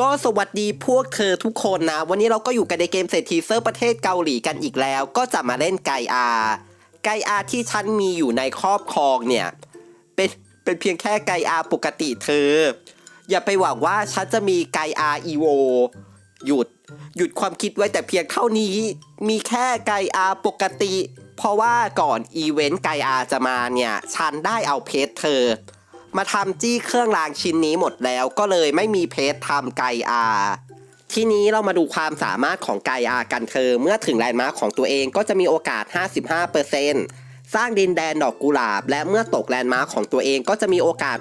ก็สวัสดีพวกเธอทุกคนนะ วันนี้เราก็อยู่กันในเกมเศรษฐีเซอร์ประเทศเกาหลีกันอีกแล้ว ก็จะมาเล่นไกอาไกอาที่ฉันมีอยู่ในครอบครองเนี่ย เป็นเป็นเพียงแค่ไกอาปกติเธอ อย่าไปหวังว่าฉันจะมีไกอาอีโวหยุด หยุดความคิดไว้แต่เพียงเท่านี้ มีแค่ไกอาปกติ เพราะว่าก่อนอีเวนต์ไกอาจะมาเนี่ย ฉันได้เอาเพจเธอ มาทำจี้เครื่องรางชิ้นนี้หมดแล้ว ก็เลยไม่มีเพจทำไกอาทีนี้เรามาดูความสามารถของไกอากันเธอ เมื่อถึงแลนด์มาร์คของตัวเองก็จะมีโอกาส 55%สร้างดินแดนดอกกุหลาบ และเมื่อตกแลนด์มาร์คของตัวเองก็จะมีโอกาส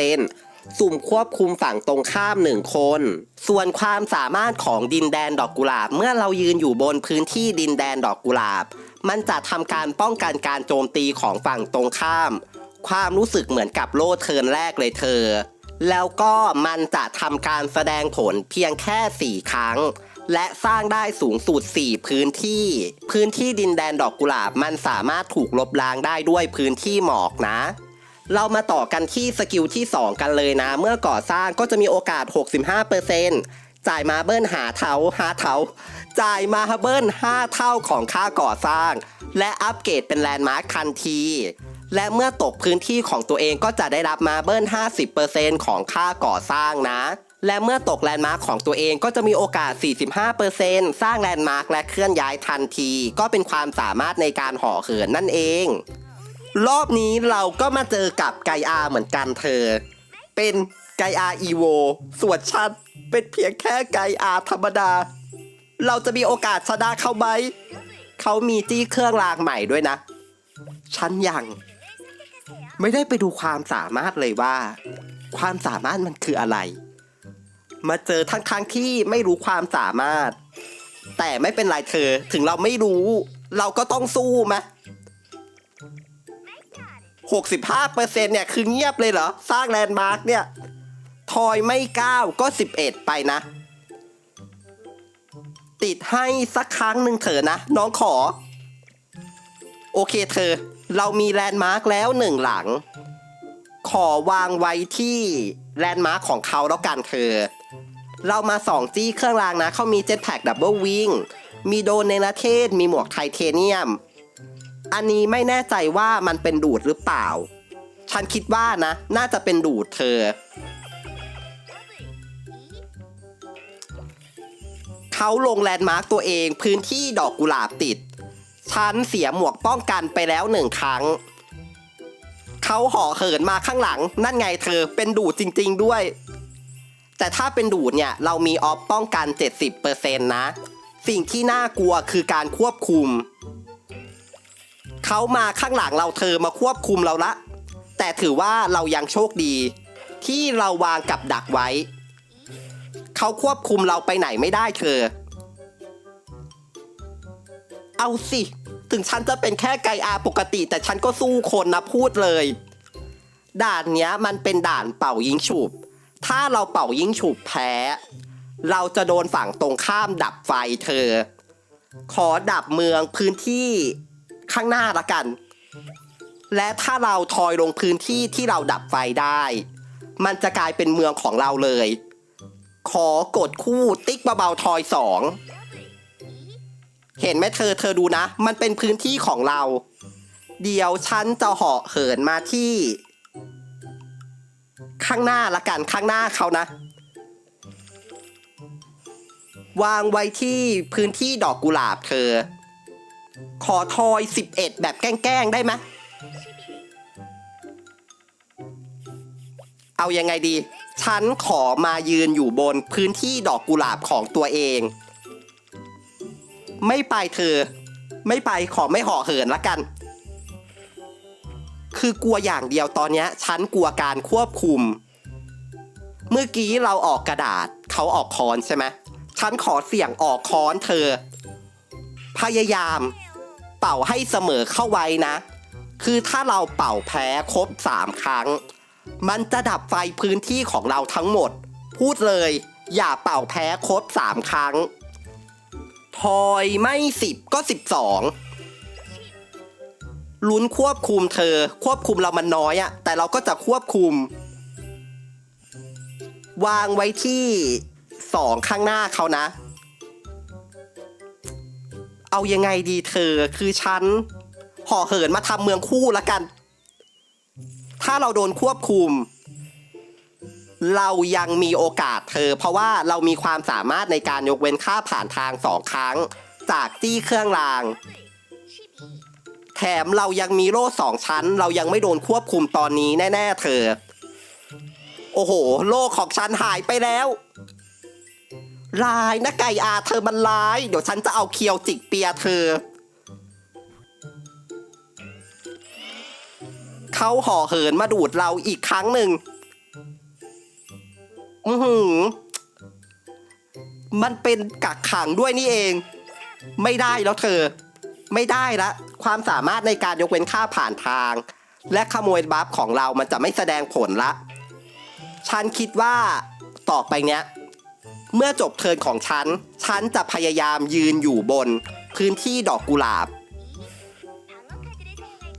60%สุ่มควบคุมฝั่งตรงข้ามหนึ่งคน ส่วนความสามารถของดินแดนดอกกุหลาบ เมื่อเรายืนอยู่บนพื้นที่ดินแดนดอกกุหลาบ มันจะทำการป้องกันการโจมตีของฝั่งตรงข้าม ความรู้สึกเหมือนกับโลเทิร์นแรกเลยเธอ แล้วก็มันจะทำการแสดงผลเพียงแค่ 4 ครั้ง และสร้างได้สูงสุด 4 พื้นที่ พื้นที่ดินแดนดอกกุหลาบมันสามารถถูกลบล้างได้ด้วยพื้นที่หมอกนะเรามาต่อกันที่สกิลที่ 2 กันเลยนะ เมื่อก่อสร้างก็จะมีโอกาส 65%จ่ายมาเบิ้ลหาเทาหาเทาจ่ายมาเบิ้ล5 เท่าของค่าก่อสร้าง และอัปเกรดเป็นแลนด์มาร์คทันที และเมื่อตกพื้นที่ของตัวเองก็จะได้รับมาเบิ้ล50%ของค่าก่อสร้างนะ และเมื่อตกแลนด์มาร์คของตัวเองก็จะมีโอกาส 45%สร้างแลนด์มาร์คและเคลื่อนย้ายทันที ก็เป็นความสามารถในการห่อเหินนั่นเอง รอบนี้เราก็มาเจอกับไกอาเหมือนกันเธอ เป็นไกอาอีโวส่วนฉันเป็นเพียงแค่ไกอาธรรมดา เราจะมีโอกาสชนะเขาไหมเขามีจี้เครื่องรางใหม่ด้วยนะ ฉันยัง ไม่ได้ไปดูความสามารถเลยว่า ความสามารถมันคืออะไร มาเจอทั้งทงๆที่ไม่รู้ความสามารถ แต่ไม่เป็นไรเธอ ถึงเราไม่รู้ เราก็ต้องสู้ไหม65เปอร์เซ็นเนี่ยคือเงียบเลยเหรอ สร้างแลนด์มาร์กเนี่ย ทอยไม่ก้าก็11ไปนะ ติดให้สักครั้งหนึ่งเถอะนะ น้องขอ โอเคเธอ เรามีแลนด์มาร์กแล้วหนึ่งหลัง ขอวางไว้ที่แลนด์มาร์กของเขาแล้วกันเธอเรามาสองจี้เครื่องรางนะ เขามีเจ็ตแพ็กดับเบิลวิงมีโดนเนลเทศมีหมวกไทเทเนียม อันนี้ไม่แน่ใจว่ามันเป็นดูดหรือเปล่า ฉันคิดว่านะ น่าจะเป็นดูดเธอ เขาลงแลนด์มาร์กตัวเองพื้นที่ดอกกุหลาบติด ฉันเสียหมวกป้องกันไปแล้วหนึ่งครั้ง เขาห่อเหินมาข้างหลัง นั่นไงเธอเป็นดูดจริง ๆด้วย แต่ถ้าเป็นดูดเนี่ย เรามีออฟป้องกัน 70%นะ สิ่งที่น่ากลัวคือการควบคุม เขามาข้างหลังเราเธอมาควบคุมเราละ แต่ถือว่าเรายังโชคดี ที่เราวางกับดักไว้ เขาควบคุมเราไปไหนไม่ได้เธอ เอาสิ ถึงฉันจะเป็นแค่ไกอาปกติ แต่ฉันก็สู้คนนะพูดเลย ด่านเนี้ยมันเป็นด่านเป่ายิงฉุบ ถ้าเราเป่ายิงฉุบแพ้ เราจะโดนฝั่งตรงข้ามดับไฟเธอ ขอดับเมืองพื้นที่ข้างหน้าละกัน และถ้าเราทอยลงพื้นที่ที่เราดับไฟได้ มันจะกลายเป็นเมืองของเราเลย ขอกดคู่ติ๊กเบาๆทอยสอง เห็นไหมเธอเธอดูนะ มันเป็นพื้นที่ของเรา เดี๋ยวฉันจะเหาะเหินมาที่ ข้างหน้าละกันข้างหน้าเขานะ วางไว้ที่พื้นที่ดอกกุหลาบเธอ ขอทอย11แบบแกล้งๆได้ไหมเอายังไงดี ฉันขอมายืนอยู่บนพื้นที่ดอกกุหลาบของตัวเอง ไม่ไปเธอ ไม่ไปขอไม่ห่อเหินละกัน คือกลัวอย่างเดียวตอนนี้ฉันกลัวการควบคุม เมื่อกี้เราออกกระดาษเขาออกคอนใช่ไหมฉันขอเสี่ยงออกคอนเธอ พยายาม เป่าให้เสมอเข้าไว้นะ คือถ้าเราเป่าแพ้ครบสามครั้ง มันจะดับไฟพื้นที่ของเราทั้งหมด พูดเลย อย่าเป่าแพ้ครบสามครั้ง ทอยไม่สิบก็สิบสองลุ้นควบคุมเธอ ควบคุมเรามันน้อยอะแต่เราก็จะควบคุม วางไว้ที่สองข้างหน้าเขานะ เอายังไงดีเธอคือฉันห่อเหินมาทำเมืองคู่ละกัน ถ้าเราโดนควบคุม เรายังมีโอกาสเธอ เพราะว่าเรามีความสามารถในการยกเว้นค่าผ่านทางสองครั้ง จากจี้เครื่องราง แถมเรายังมีโล่สองชั้น เรายังไม่โดนควบคุมตอนนี้แน่ ๆ เธอ โอ้โห โล่ของฉันหายไปแล้วลายนะไก่อาเธอมันร้าย เดี๋ยวฉันจะเอาเคียวจิกเปียเธอ เขาห่อเหินมาดูดเราอีกครั้งหนึ่ง อือหือ มันเป็นกักขังด้วยนี่เอง ไม่ได้แล้วเธอ ไม่ได้ละ ความสามารถในการยกเว้นค่าผ่านทาง และขโมยบัฟของเรามันจะไม่แสดงผลละ ฉันคิดว่าต่อไปเนี้ย เมื่อจบเทิร์นของฉัน ฉันจะพยายามยืนอยู่บน พื้นที่ดอกกุหลาบ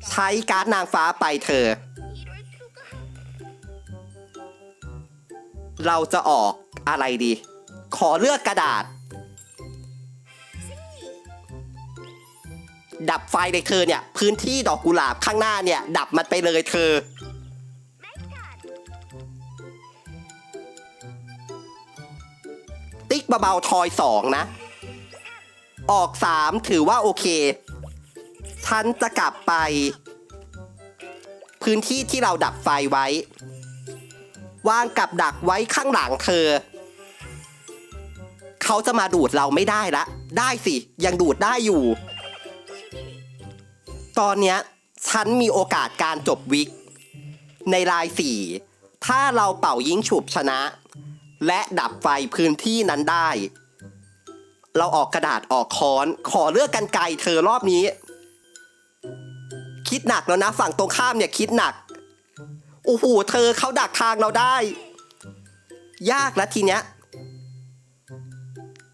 ใช้การ์ดนางฟ้าไปเธอ เราจะออกอะไรดี ขอเลือกกระดาษ ดับไฟในเธอเนี่ย พื้นที่ดอกกุหลาบข้างหน้าเนี่ย ดับมันไปเลยเธอ ติ๊กเบาๆทอยสองนะ ออกสามถือว่าโอเค ฉันจะกลับไป พื้นที่ที่เราดับไฟไว้ วางกับดักไว้ข้างหลังเธอ เขาจะมาดูดเราไม่ได้ละ ได้สิ ยังดูดได้อยู่ ตอนเนี้ยฉันมีโอกาสการจบวิก ในลายสี่ถ้าเราเป่ายิงฉุบชนะ และดับไฟพื้นที่นั้นได้ เราออกกระดาษออกค้อน ขอเลือกกันไกลเธอรอบนี้ คิดหนักแล้วนะ ฝั่งตรงข้ามเนี่ยคิดหนัก โอ้โหเธอเขาดักทางเราได้ ยากแล้วทีเนี้ย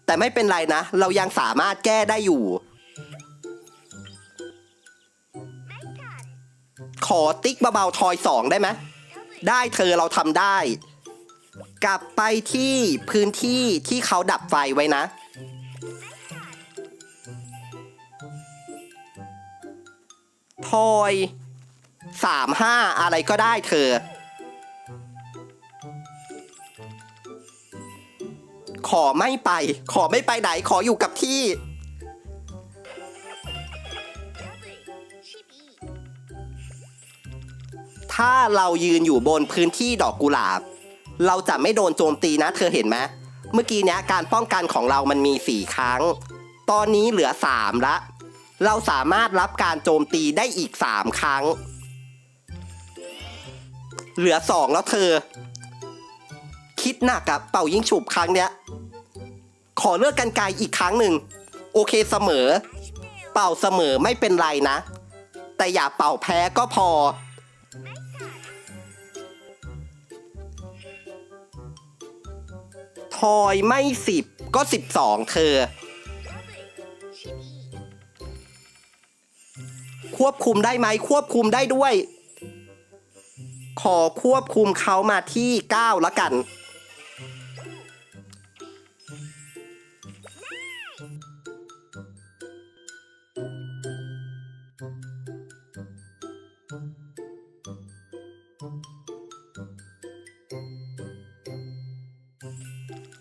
แต่ไม่เป็นไรนะ เรายังสามารถแก้ได้อยู่ ขอติ๊กเบาๆทอยสองได้ไหมได้เธอเราทำได้ กลับไปที่พื้นที่ที่เขาดับไฟไว้นะทอย สามห้าอะไรก็ได้เธอ ขอไม่ไป ขอไม่ไปไหน ขออยู่กับที่ ถ้าเรายืนอยู่บนพื้นที่ดอกกุหลาบ เราจะไม่โดนโจมตีนะ เธอเห็นไหมเมื่อกี้เนี้ยการป้องกันของเรามันมีสี่ครั้ง ตอนนี้เหลือสามละ เราสามารถรับการโจมตีได้อีกสามครั้ง เหลือสองแล้วเธอ คิดหนักอะเป่ายิงฉุบครั้งเนี้ย ขอเลือกกันไกลอีกครั้งหนึ่ง โอเคเสมอ เป่าเสมอไม่เป็นไรนะ แต่อย่าเป่าแพ้ก็พอ ทอยไม่สิบก็สิบสองเธอควบคุมได้ไหมควบคุมได้ด้วย ขอควบคุมเขามาที่9แล้วกัน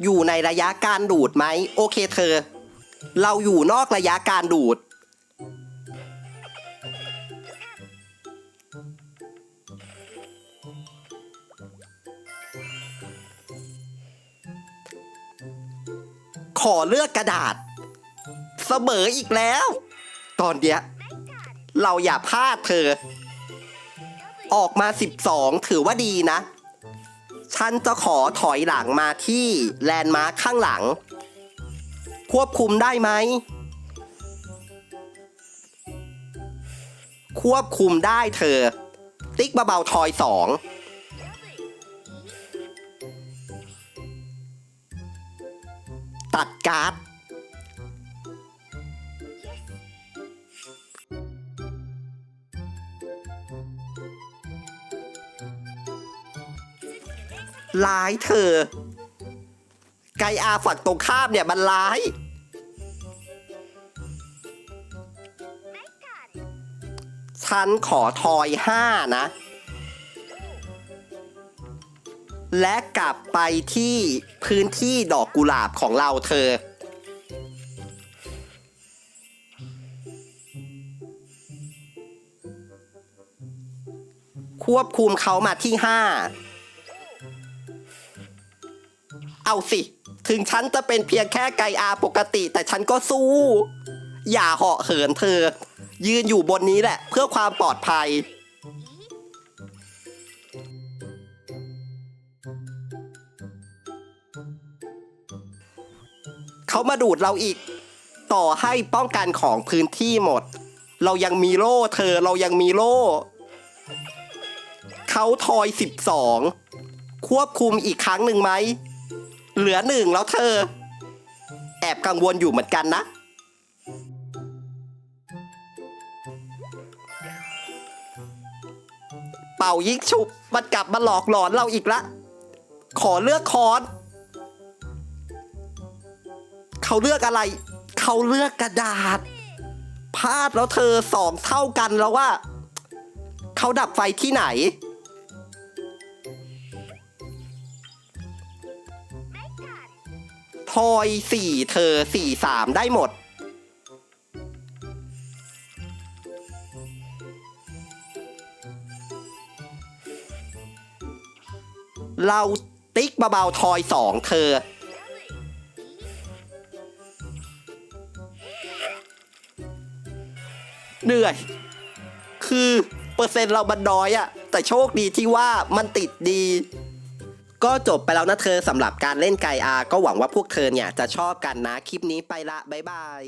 อยู่ในระยะการดูดไหม โอเคเธอ เราอยู่นอกระยะการดูด ขอเลือกกระดาษ เสมออีกแล้ว ตอนเนี้ยเราอย่าพลาดเธอ ออกมา 12 ถือว่าดีนะ ฉันจะขอถอยหลังมาที่แลนด์มาร์คข้างหลัง ควบคุมได้ไหม ควบคุมได้เธอ ติ๊กเบาๆทอยสอง ตัดการ์ด「ร้ายเธอ ไกอาฝั่งตรงข้ามเนี่ยมันร้าย ฉันขอทอยห้านะ และกลับไปที่พื้นที่ดอกกุหลาบของเราเธอ ควบคุมเขามาที่ห้าเอาสิ ถึงฉันจะเป็นเพียงแค่ไกอาปกติ แต่ฉันก็สู้ อย่าเหาะเหินเธอ ยืนอยู่บนนี้แหละ เพื่อความปลอดภัย เขามาดูดเราอีก ต่อให้ป้องกันของพื้นที่หมด เรายังมีโล่เธอเรายังมีโล่เขาทอยสิบสองควบคุมอีกครั้งหนึ่งไหม เหลือหนึ่งแล้วเธอ แอบกังวลอยู่เหมือนกันนะ เป่ายิงฉุบมันกลับมาหลอกหลอนเราอีกละ ขอเลือกคอน เขาเลือกอะไร เขาเลือกกระดาษ พลาดแล้วเธอสองเท่ากันแล้วว่า เขาดับไฟที่ไหน ทอยสี่เธอสี่สามได้หมดเราติ๊กเบาๆทอยสองเธอ เหนื่อย คือเปอร์เซ็นต์เรามันน้อยอะแต่โชคดีที่ว่ามันติดดี ก็จบไปแล้วนะเธอสำหรับการเล่นไกอาก็หวังว่าพวกเธอเนี่ยจะชอบกันนะ คลิปนี้ไปละ บ๊ายบาย